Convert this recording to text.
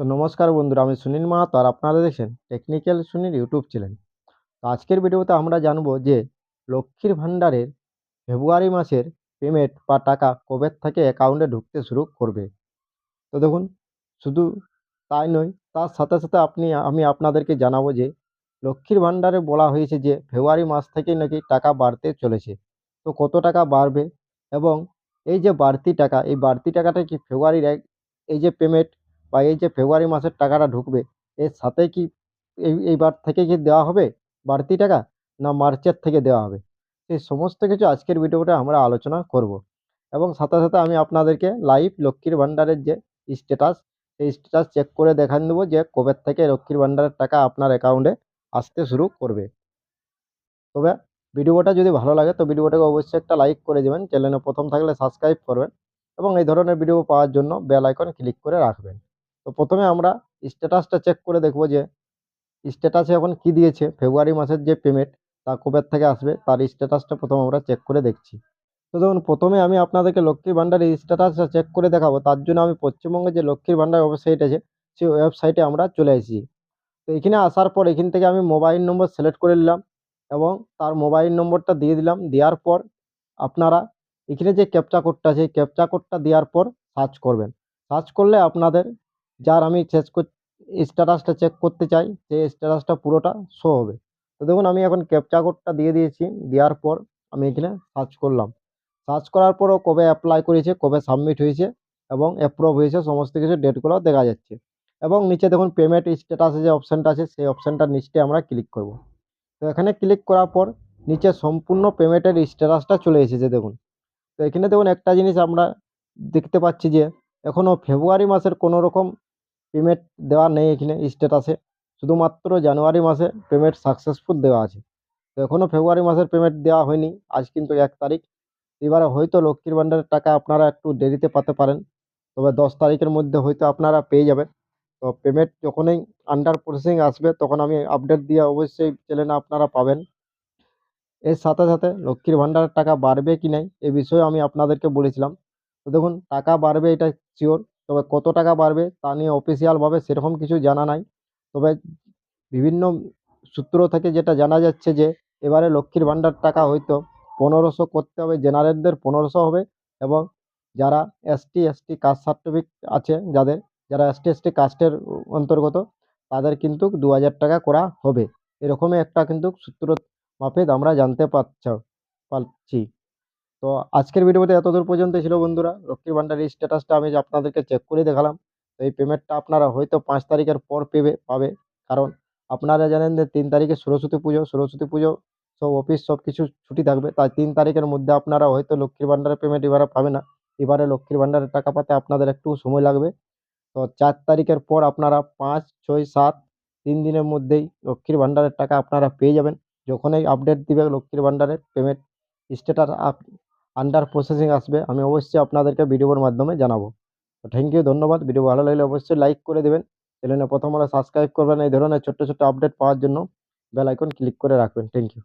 তো নমস্কার বন্ধুরা, আমি সুনীল মাহাতো আর আপনারা দেখছেন টেকনিক্যাল সুনীল ইউটিউব চ্যানেল। তো আজকের ভিডিওতে আমরা জানব যে লক্ষ্মীর ভাণ্ডারের ফেব্রুয়ারি মাসের পেমেন্ট বা টাকা কবে থেকে অ্যাকাউন্টে ঢুকতে শুরু করবে। তো দেখুন, শুধু তাই নয়, তার সাথে সাথে আপনি, আমি আপনাদেরকে জানাব যে লক্ষ্মীর ভাণ্ডারে বলা হয়েছে যে ফেব্রুয়ারি মাস থেকেই নাকি টাকা বাড়তে চলেছে। তো কত টাকা বাড়বে এবং এই যে বাড়তি টাকা, এই বাড়তি টাকাটা কি ফেব্রুয়ারির এক, এই যে পেমেন্ট বা এই যে ফেব্রুয়ারি মাসের টাকাটা ঢুকবে, এর সাথে কি এই, এইবার থেকে কি দেওয়া হবে? বাড়তি টাকা না মার্চের থেকে দেওয়া হবে? এই সমস্ত কিছু আজকের ভিডিওটা আমরা আলোচনা করব। এবং সাথে সাথে আমি আপনাদেরকে লাইভ লক্ষ্মীর ভাণ্ডারের যে স্ট্যাটাস সেই স্ট্যাটাস চেক করে দেখান দেবো যে কবে থেকে লক্ষ্মীর ভাণ্ডারের টাকা আপনার অ্যাকাউন্টে আসতে শুরু করবে। তবে ভিডিওটা যদি ভালো লাগে তো ভিডিওটাকে অবশ্যই একটা লাইক করে দেবেন। চ্যানেলে প্রথম থাকলে সাবস্ক্রাইব করবেন এবং এই ধরনের ভিডিও পাওয়ার জন্য বেল আইকন ক্লিক করে রাখবেন। তো প্রথমে আমরা স্ট্যাটাসটা চেক করে দেখব যে স্ট্যাটাসে এখন কি দিয়েছে ফেব্রুয়ারি মাসের যে পেমেন্ট তা কবে থেকে আসবে, তার স্ট্যাটাসটা প্রথম আমরা চেক করে দেখছি। তো দেখুন, প্রথমে আমি আপনাদেরকে লক্ষ্মীর ভাণ্ডারের স্ট্যাটাসটা চেক করে দেখাবো, তার জন্য আমি পশ্চিমবঙ্গে যে লক্ষ্মীর ভাণ্ডার ওয়েবসাইট আছে, সেই ওয়েবসাইটে আমরা চলে এসেছি তো এখানে আসার পর এখান থেকে আমি মোবাইল নম্বর সিলেক্ট করে নিলাম এবং তার মোবাইল নম্বরটা দিয়ে দিলাম, দেওয়ার পর আপনারা এখানে যে ক্যাপচা কোডটা আছে ক্যাপচা কোডটা দেওয়ার পর সার্চ করবেন। সার্চ করলে আপনাদের যার আমি শেষ স্ট্যাটাসটা চেক করতে চাই সেই স্ট্যাটাসটা পুরোটা শো হবে। তো দেখুন, আমি এখন ক্যাপচা কোডটা দিয়ে দিয়েছি, দেওয়ার পর আমি এখানে সার্চ করলাম। সার্চ করার পরও কবে অ্যাপ্লাই করেছে, কবে সাবমিট হয়েছে এবং অ্যাপ্রুভ হয়েছে, সমস্ত কিছু ডেটগুলো দেখা যাচ্ছে। এবং নিচে দেখুন পেমেন্ট স্ট্যাটাসে যে অপশানটা আছে, সেই অপশানটার নিচে আমরা ক্লিক করব। তো এখানে ক্লিক করার পর নিচে সম্পূর্ণ পেমেন্টের স্ট্যাটাসটা চলে এসেছে দেখুন। তো এখানে দেখুন, একটা জিনিস আমরা দেখতে পাচ্ছি যে এখনও ফেব্রুয়ারি মাসের কোনো রকম পেমেন্ট দেওয়া নেই এখানে স্ট্যাটাসে শুধুমাত্র জানুয়ারি মাসে পেমেন্ট সাকসেসফুল দেওয়া আছে। তো এখনও ফেব্রুয়ারি মাসের পেমেন্ট দেওয়া হয়নি। আজ কিন্তু এক তারিখ। এবারে হয়তো লক্ষ্মীর ভাণ্ডারের টাকা আপনারা একটু দেরিতে পাতে পারেন। তবে দশ তারিখের মধ্যে হয়তো আপনারা পেয়ে যাবেন। তো পেমেন্ট যখনই আন্ডার প্রসেসিং আসবে, তখন আমি আপডেট দিয়ে অবশ্যই চ্যানেলে আপনারা পাবেন। এর সাথে সাথে লক্ষ্মীর ভাণ্ডারের টাকা বাড়বে কি নাই, এ বিষয়ে আমি আপনাদেরকে বলেছিলাম। তো দেখুন, টাকা বাড়বে এটা শিওর তবে কত টাকা বাড়বে তা নিয়ে অফিসিয়ালভাবে সেরকম কিছু জানা নাই। তবে বিভিন্ন সূত্র থেকে যেটা জানা যাচ্ছে যে, এবারে লক্ষ্মীর ভাণ্ডার টাকা হয়তো পনেরোশো করতে হবে, জেনারেলদের পনেরোশো হবে এবং যারা এসটি এসটি কাস্ট সার্টিফিকেট আছে যাদের, যারা এসটি এসটি কাস্টের অন্তর্গত তাদের কিন্তু দু হাজার টাকা করা হবে। এরকমই একটা কিন্তু সূত্র মাফিক আমরা জানতে পারছ, পারছি। তো আজকের ভিডিওতে এতদূর পর্যন্ত ছিল বন্ধুরা। লক্ষ্মীর ভান্ডারের স্ট্যাটাসটা আমি আপনাদেরকে চেক করে দেখালাম। তো এই পেমেন্টটা আপনারা হয়তো পাঁচ তারিখের পর পেবে, পাবে। কারণ আপনারা জানেন যে তিন তারিখে সরস্বতী পুজো সরস্বতী পুজো সব অফিস সব কিছু ছুটি থাকবে। তাই তিন তারিখের মধ্যে আপনারা হয়তো লক্ষ্মীর ভান্ডারের পেমেন্ট এবারে পাবে না। এবারে লক্ষ্মীর ভান্ডারের টাকা পাতে আপনাদের একটু সময় লাগবে। তো চার তারিখের পর আপনারা পাঁচ, ছয়, সাত তিন দিনের মধ্যেই লক্ষ্মীর ভান্ডারের টাকা আপনারা পেয়ে যাবেন। যখনই আপডেট দিবে লক্ষ্মীর ভান্ডারের payment status up under processing আসবে, আমি অবশ্যই আপনাদেরকে ভিডিওর মাধ্যমে জানাব। তো থ্যাংক ইউ ধন্যবাদ। ভিডিও ভালো লাগলে অবশ্যই লাইক করে দেবেন। চ্যানেলে প্রথম হলে সাবস্ক্রাইব করবেন, এই ধরনের ছোট্ট ছোট্ট আপডেট পাওয়ার জন্য বেল আইকন ক্লিক করে রাখবেন। Thank you